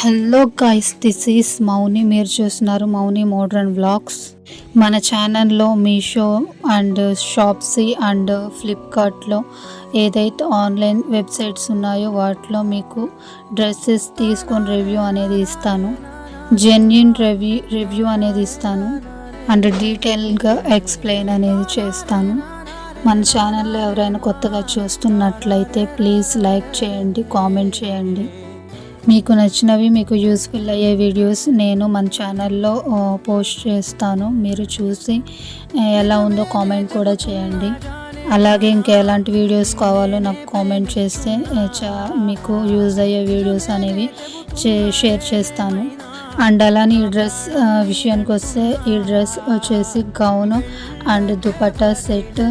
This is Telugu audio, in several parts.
Hello guys this is Mouni. మీరు చూస్తున్నారు మౌని మోడ్రన్ వ్లాగ్స్ మన ఛానల్లో మీషో అండ్ షాప్సీ అండ్ ఫ్లిప్కార్ట్లో ఏదైతే ఆన్లైన్ వెబ్సైట్స్ ఉన్నాయో వాటిలో మీకు డ్రెస్సెస్ తీసుకొని రివ్యూ అనేది ఇస్తాను. జెన్యున్ రివ్యూ రివ్యూ అనేది ఇస్తాను. అండ్ డీటెయిల్గా ఎక్స్ప్లెయిన్ అనేది చేస్తాను. మన ఛానల్లో ఎవరైనా కొత్తగా చూస్తున్నట్లయితే ప్లీజ్ లైక్ చేయండి కామెంట్ చేయండి. మీకు నచ్చినవి మీకు యూస్ఫుల్ అయ్యే వీడియోస్ నేను మన ఛానల్లో పోస్ట్ చేస్తాను. మీరు చూసి ఎలా ఉందో కామెంట్ కూడా చేయండి. అలాగే ఇంకా ఎలాంటి వీడియోస్ కావాలో నాకు కామెంట్ చేస్తే చా మీకు యూజ్ అయ్యే వీడియోస్ అనేవి చే షేర్ చేస్తాను. అండ్ అలానే ఈ డ్రెస్ విషయానికి వస్తే ఈ డ్రెస్ వచ్చేసి gown and dupatta set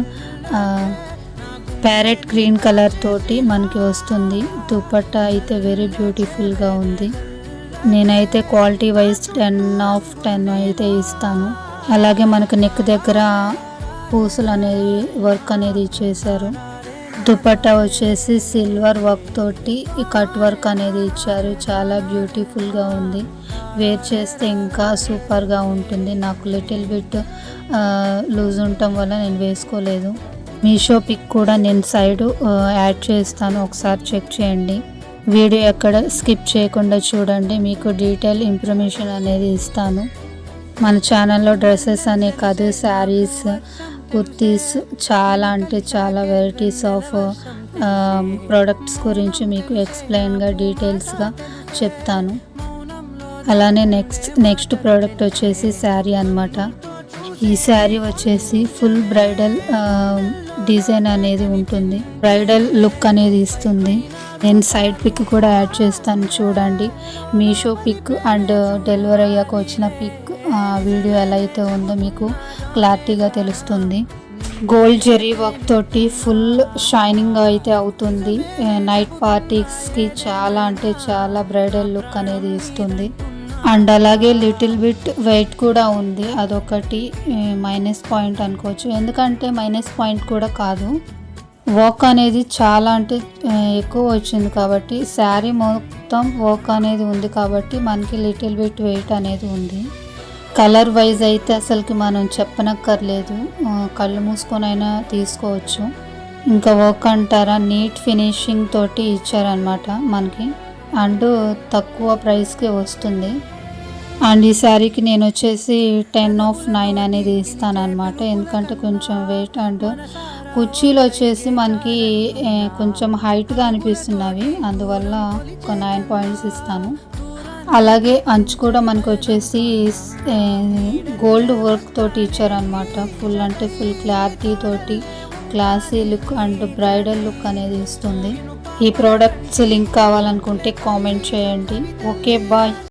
parrot green colour తోటి మనకి వస్తుంది. దుపట్టా అయితే వెరీ బ్యూటిఫుల్గా ఉంది. నేనైతే quality wise ten of ten అయితే ఇస్తాను. అలాగే మనకు నెక్ దగ్గర పూసలు అనేది వర్క్ అనేది ఇచ్చేసారు దుపట్టా వచ్చేసి సిల్వర్ వర్క్ తోటి కట్ వర్క్ అనేది ఇచ్చారు. చాలా బ్యూటిఫుల్గా ఉంది. వేర్ చేస్తే ఇంకా సూపర్గా ఉంటుంది. నాకు లిటిల్ బిట్ లూజ్ ఉండటం వల్ల నేను వేసుకోలేదు. మీషో పిక్ కూడా నేను సైడ్ యాడ్ చేస్తాను. ఒకసారి చెక్ చేయండి. వీడియో ఎక్కడ స్కిప్ చేయకుండా చూడండి. మీకు డీటెయిల్ ఇన్ఫర్మేషన్ అనేది ఇస్తాను. మన ఛానల్లో డ్రెస్సెస్ అనే కాదు శారీస్ కుర్తీస్ చాలా అంటే చాలా వెరైటీస్ ఆఫ్ ప్రోడక్ట్స్ గురించి మీకు ఎక్స్ప్లెయిన్గా డీటెయిల్స్గా చెప్తాను. అలానే నెక్స్ట్ నెక్స్ట్ ప్రోడక్ట్ వచ్చేసి శారీ అన్నమాట. ఈ శారీ వచ్చేసి ఫుల్ బ్రైడల్ డిజైన్ అనేది ఉంటుంది. బ్రైడల్ లుక్ అనేది ఇస్తుంది. నేను సైడ్ పిక్ కూడా యాడ్ చేస్తాను చూడండి. మీషో పిక్ అండ్ డెలివరీ అయ్యాక వచ్చిన పిక్ వీడియో ఎలా అయితే ఉందో మీకు క్లారిటీగా తెలుస్తుంది. గోల్డ్ జెరీ వర్క్ తోటి ఫుల్ షైనింగ్ అయితే అవుతుంది. నైట్ పార్టీస్కి చాలా అంటే చాలా బ్రైడల్ లుక్ అనేది ఇస్తుంది. అండ్ అలాగే లిటిల్ బిట్ వెయిట్ కూడా ఉంది. అదొకటి మైనస్ పాయింట్ అనుకోవచ్చు. ఎందుకంటే మైనస్ పాయింట్ కూడా కాదు. వర్క్ అనేది చాలా అంటే ఎక్కువ వచ్చింది కాబట్టి శారీ మొత్తం వర్క్ అనేది ఉంది కాబట్టి మనకి లిటిల్ బిట్ వెయిట్ అనేది ఉంది. కలర్ వైజ్ అయితే అసలుకి మనం చెప్పనక్కర్లేదు. కళ్ళు మూసుకొనైనా తీసుకోవచ్చు. ఇంకా వర్క్ అంటారా? నీట్ ఫినిషింగ్ తోటి ఇచ్చారనమాట మనకి. అండ్ తక్కువ ప్రైస్కి వస్తుంది. అండ్ ఈ శారీకి నేను వచ్చేసి టెన్ ఆఫ్ నైన్ అనేది ఇస్తాను అనమాట ఎందుకంటే కొంచెం వెయిట్ అండ్ కుర్చీలు వచ్చేసి మనకి కొంచెం హైట్గా అనిపిస్తున్నవి అందువల్ల ఒక నైన్ పాయింట్స్ ఇస్తాను. అలాగే అంచు కూడా మనకు వచ్చేసి గోల్డ్ వర్క్ తోటి ఇచ్చారనమాట ఫుల్ అంటే ఫుల్ క్లారిటీ తోటి classy look and bridal look అనేది ఇస్తుంది. ఈ ప్రోడక్ట్స్ లింక్ కావాలనుకుంటే కామెంట్ చేయండి. Okay bye.